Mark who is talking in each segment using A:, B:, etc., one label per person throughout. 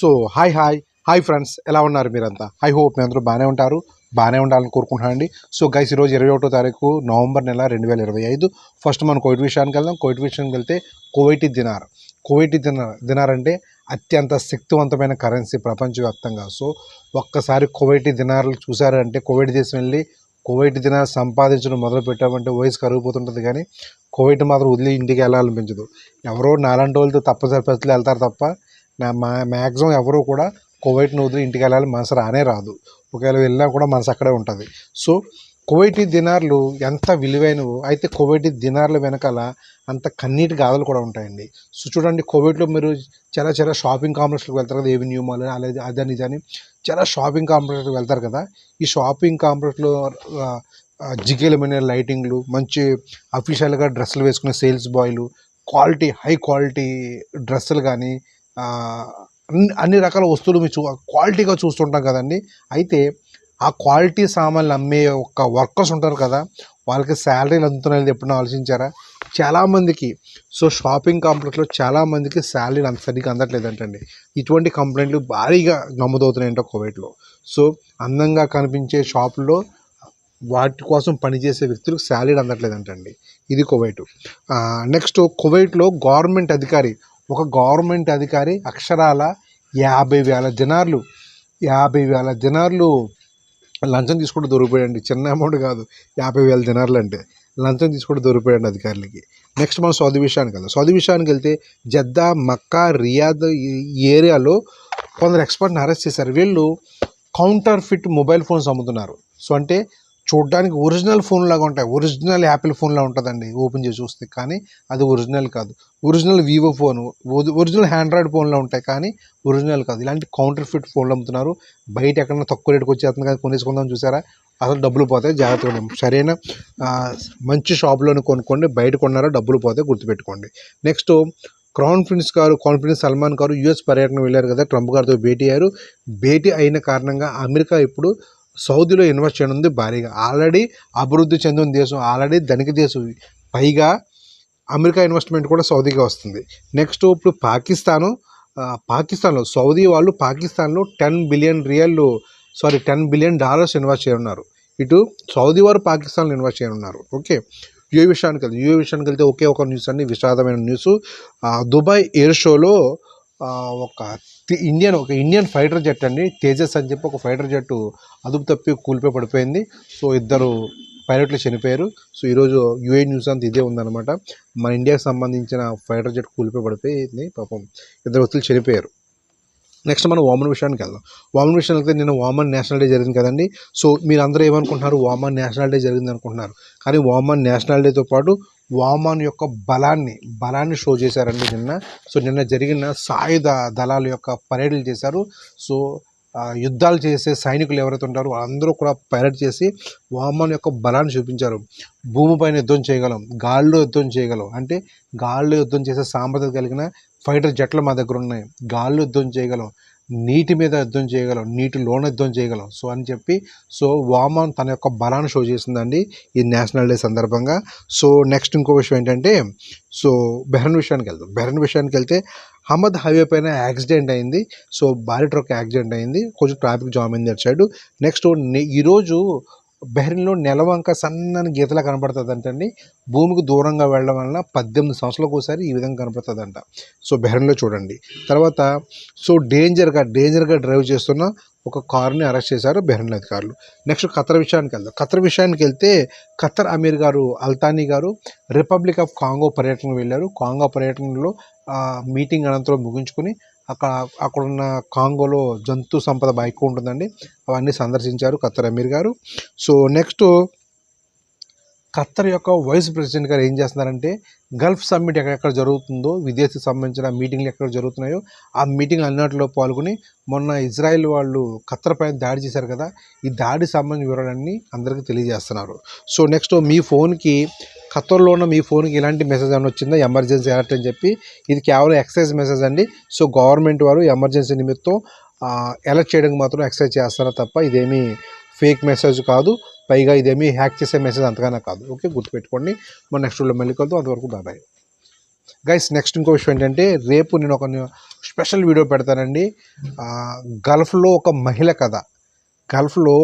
A: So hi hi. Hi friends ఎలా ఉన్నారు మీరంతా? ఐ హోప్ మీ అందరూ బాగానే ఉంటారు బాగానే ఉండాలని కోరుకుంటున్నానండి. సో గైస్ ఈరోజు ఇరవై ఒకటో తారీఖు నవంబర్ నెల రెండు వేల ఇరవై ఐదు. ఫస్ట్ మనం కోవిడ్ విషయానికి వెళ్దాం. కోవిడ్ విషయానికి వెళ్తే Kuwaiti dinar. Kuwaiti dinar dinar అంటే అత్యంత శక్తివంతమైన కరెన్సీ ప్రపంచవ్యాప్తంగా. సో ఒక్కసారి కోవైటీ దినార్లు చూసారంటే కోవిడ్ దేశం వెళ్ళి కోవైట్ దినార్ సంపాదించడం మొదలు పెట్టామంటే వయసు కరిగిపోతుంటుంది కానీ కోవిడ్ మాత్రం వదిలి ఇంటికి వెళ్ళాలనిపించదు. ఎవరో నాలంటి వాళ్ళతో తప్పనిసరి పరిస్థితులు వెళ్తారు తప్ప మా మ్యాక్సిమం ఎవరు కూడా కువైట్ని వదిలి ఇంటికి వెళ్ళాలి మనసు రానే రాదు. ఒకవేళ వెళ్ళినా కూడా మనసు అక్కడే ఉంటుంది. సో కువైటీ దినార్లు ఎంత విలువైనవో అయితే కువైటీ దినార్ల వెనకాల అంత కన్నీటి గాథలు కూడా ఉంటాయండి. సో చూడండి కోవిడ్లో మీరు చాలా చాలా షాపింగ్ కాంప్లెక్స్కి వెళ్తారు కదా ఏవిన్యూ మాల్ అలాగే అదని ఇదని చాలా షాపింగ్ కాంప్లెక్స్కి వెళ్తారు కదా. ఈ షాపింగ్ కాంప్లెక్స్లో జిగేలమైన లైటింగ్లు మంచి అఫీషియల్గా డ్రెస్సులు వేసుకునే సేల్స్ బాయ్లు క్వాలిటీ హై క్వాలిటీ డ్రెస్సులు కానీ అన్ని అన్ని రకాల వస్తువులు మీరు చూ క్వాలిటీగా చూస్తుంటాం కదండి. అయితే ఆ క్వాలిటీ సామాన్లు అమ్మే ఒక వర్కర్స్ ఉంటారు కదా వాళ్ళకి శాలరీలు అందుతున్నాయని ఎప్పుడైనా ఆలోచించారా? చాలామందికి సో షాపింగ్ కాంప్లెక్స్లో చాలామందికి శాలరీలు అంత సరిగ్గా అందట్లేదంటండి. ఇటువంటి కంప్లైంట్లు భారీగా నమోదవుతున్నాయంట కోవిడ్లో. సో అందంగా కనిపించే షాపుల్లో వాటి కోసం పనిచేసే వ్యక్తులకు శాలరీ అందట్లేదంటండి. ఇది కువైట్ నెక్స్ట్ కువైట్లో గవర్నమెంట్ అధికారి ఒక గవర్నమెంట్ అధికారి అక్షరాల యాభై వేల జనార్లు యాభై వేల జనార్లు లంచం తీసుకుంటూ దొరికిపోయాడండి చిన్న అమౌంట్ కాదు. యాభై వేల జనార్లు అంటే లంచం తీసుకుంటూ దొరికిపోయాడు అధికారులకి. నెక్స్ట్ మనం సౌదీ విషయానికి వెళ్దాం. సౌదీ విషయానికి వెళ్తే జద్దా మక్కా రియాద్ ఈ ఏరియాలో కొందరు ఎక్స్పర్ట్ని అరెస్ట్ చేశారు. వీళ్ళు కౌంటర్ ఫిట్ మొబైల్ ఫోన్స్ అమ్ముతున్నారు. సో అంటే చూడడానికి ఒరిజినల్ ఫోన్ లాగా ఉంటాయి. ఒరిజినల్ యాపిల్ ఫోన్లా ఉంటుందండి. ఓపెన్ చేసి చూస్తే కానీ అది ఒరిజినల్ కాదు. Original Vivo phone original Android ఫోన్లో ఉంటాయి కానీ ఒరిజినల్ కాదు. ఇలాంటి కౌంటర్ ఫిట్ ఫోన్లు అమ్ముతున్నారు. బయట ఎక్కడైనా తక్కువ రేటుకి వచ్చేస్తుంది కానీ కొనేసుకుందాం చూసారా? అసలు డబ్బులు పోతాయి. జాగ్రత్తగా సరైన మంచి షాప్లోనే కొనుక్కోండి. బయట కొన్నారా డబ్బులు పోతే గుర్తుపెట్టుకోండి. నెక్స్ట్ క్రౌన్ ప్రిన్స్ గారు క్రౌన్ ప్రిన్స్ సల్మాన్ గారు యుఎస్ పర్యటన వెళ్ళారు కదా ట్రంప్ గారితో భేటీ అయ్యారు. భేటీ అయిన కారణంగా అమెరికా ఇప్పుడు సౌదీలో ఇన్వెస్ట్ చేయనుంది భారీగా. ఆల్రెడీ అభివృద్ధి చెందిన దేశం ఆల్రెడీ ధనిక దేశం పైగా అమెరికా ఇన్వెస్ట్మెంట్ కూడా సౌదీగా వస్తుంది. నెక్స్ట్ ఇప్పుడు పాకిస్తాను. పాకిస్తాన్లో సౌదీ వాళ్ళు పాకిస్తాన్లో ten billion riyal sorry ten billion dollars invest చేయనున్నారు. ఇటు సౌదీ వారు పాకిస్తాన్లో ఇన్వెస్ట్ చేయనున్నారు. ఓకే యుఏ విషయానికి వెళ్తే యుఏ విషయానికి వెళ్తే ఒకే ఒక న్యూస్ అండి. విషాదమైన న్యూస్ దుబాయ్ ఎయిర్ షోలో ఒక ఇండియన్ ఒక ఇండియన్ ఫైటర్ జెట్ అండి. తేజస్ అని చెప్పి ఒక ఫైటర్ జెట్ అదుపు తప్పి కూలిపోయి పడిపోయింది. సో ఇద్దరు పైలట్లు చనిపోయారు. సో ఈరోజు యుఏ న్యూస్ అంతా ఇదే ఉందన్నమాట. మన ఇండియాకి సంబంధించిన ఫైటర్ జెట్ కూలిపోయి పడిపోయింది పాపం. ఇద్దరు వ్యక్తులు చనిపోయారు. నెక్స్ట్ మనం వామన్ విషయానికి వెళ్దాం. వామన్ విషయానికి వెళ్తే నిన్న వామన్ నేషనల్ డే జరిగింది కదండి. సో మీరు అందరూ ఏమనుకుంటున్నారు? వామన్ నేషనల్ డే జరిగింది అనుకుంటున్నారు. కానీ వామన్ నేషనల్ డేతో పాటు వామన్ యొక్క బలాన్ని బలాన్ని షో చేశారండి నిన్న. సో నిన్న జరిగిన సాయుధ దళాల యొక్క పరేడ్లు చేశారు. సో యుద్ధాలు చేసే సైనికులు ఎవరైతే ఉంటారో అందరూ కూడా పైరట్ చేసి వామన్ యొక్క బలాన్ని చూపించారు. భూమిపైన యుద్ధం చేయగలం గాల్లో యుద్ధం చేయగలం. అంటే గాల్లో యుద్ధం చేసే సామర్థ్యం కలిగిన ఫైటర్ జట్లు మా దగ్గర ఉన్నాయి. గాల్లో యుద్ధం చేయగలం. నీటి మీద యుద్ధం చేయగలం నీటిలోన యుద్ధం చేయగలం. సో అని చెప్పి సో వామన్ తన యొక్క బలాన్ని షో చేసిందండి ఈ నేషనల్ డే సందర్భంగా. సో నెక్స్ట్ ఇంకో విషయం ఏంటంటే సో బెహ్రన్ విషయానికి వెళ్దాం. బెహ్రన్ విషయానికి వెళ్తే అహ్మద్ హైవే పైన యాక్సిడెంట్ అయింది. సో భారీ ట్రక్ యాక్సిడెంట్ అయింది. కొంచెం ట్రాఫిక్ జామ్ అయింది అటు సైడ్ నెక్స్ట్ ఈరోజు బెహ్రిన్లో నెలవంక సన్నని గీతలా కనబడుతుందంటండి భూమికి దూరంగా వెళ్ళడం వలన పద్దెనిమిది సంవత్సరాలకు ఒకసారి ఈ విధంగా కనపడుతుందంట. సో బెహ్రిన్లో చూడండి. తర్వాత సో డేంజర్గా డేంజర్గా డ్రైవ్ చేస్తున్న ఒక కారుని అరెస్ట్ చేశారు బెహ్రిన్ అధికారులు. నెక్స్ట్ ఖతర్ విషయానికి వెళ్దాం. ఖతర్ విషయానికి వెళ్తే ఖతర్ అమీర్ గారు అల్తానీ గారు రిపబ్లిక్ ఆఫ్ కాంగో పర్యటనకు వెళ్ళారు. కాంగో పర్యటనలో మీటింగ్ అనంతరం ముగించుకుని అక్కడ అక్కడున్న కాంగోలో జంతు సంపద బాగా ఎక్కువ ఉంటుందండి. అవన్నీ సందర్శించారు ఖత్తర్ అమీర్ గారు. సో నెక్స్ట్ ఖత్తర్ యొక్క వైస్ ప్రెసిడెంట్ గారు ఏం చేస్తున్నారంటే గల్ఫ్ సమ్మిట్ ఎక్కడెక్కడ జరుగుతుందో విదేశీ సంబంధించిన మీటింగ్లు ఎక్కడ జరుగుతున్నాయో ఆ మీటింగ్ అన్నింటిలో పాల్గొని మొన్న ఇజ్రాయెల్ వాళ్ళు ఖత్తర్ పైన దాడి చేశారు కదా ఈ దాడి సంబంధించిన వివరాలన్నీ అందరికీ తెలియజేస్తున్నారు. సో నెక్స్ట్ మీ ఫోన్కి ఖత్తర్లో ఉన్న మీ ఫోన్కి ఇలాంటి మెసేజ్ ఏమైనా వచ్చిందా? ఎమర్జెన్సీ అలర్ట్ అని చెప్పి. ఇది కేవలం ఎక్సైజ్ మెసేజ్ అండి. సో గవర్నమెంట్ వారు ఎమర్జెన్సీ నిమిత్తం అలర్ట్ చేయడానికి మాత్రం ఎక్సైజ్ చేస్తారా తప్ప ఇదేమీ ఫేక్ మెసేజ్ కాదు. పైగా ఇదేమీ హ్యాక్ చేసే మెసేజ్ అంతగానే కాదు. ఓకే గుర్తుపెట్టుకోండి. మన నెక్స్ట్ మళ్ళీ కలుద్దాం. అంతవరకు బాబాయ్ గైస్ నెక్స్ట్ ఇంకో విషయం ఏంటంటే రేపు నేను ఒక స్పెషల్ వీడియో పెడతానండి. గల్ఫ్లో ఒక మహిళ కథ. గల్ఫ్లో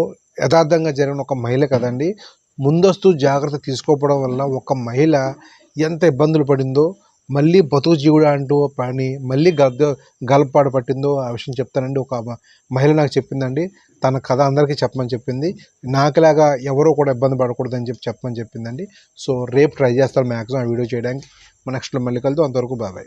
A: యథార్థంగా జరిగిన ఒక మహిళ కథ అండి. ముందస్తు జాగ్రత్త తీసుకోకపోవడం వల్ల ఒక మహిళ ఎంత ఇబ్బందులు పడిందో మళ్ళీ బతుకు జీవుడు అంటూ పని మళ్ళీ గద్ద గల్పాడు పట్టిందో ఆ విషయం చెప్తానండి. ఒక మహిళ నాకు చెప్పిందండి. తన కథ అందరికీ చెప్పమని చెప్పింది. నాకులాగా ఎవరో కూడా ఇబ్బంది పడకూడదని చెప్పి చెప్పమని చెప్పిందండి. సో రేపు ట్రై చేస్తాను మ్యాక్సిమం ఆ వీడియో చేయడానికి. నెక్స్ట్లో మళ్ళీ కలుద్దాం. అంతవరకు బాబాయ్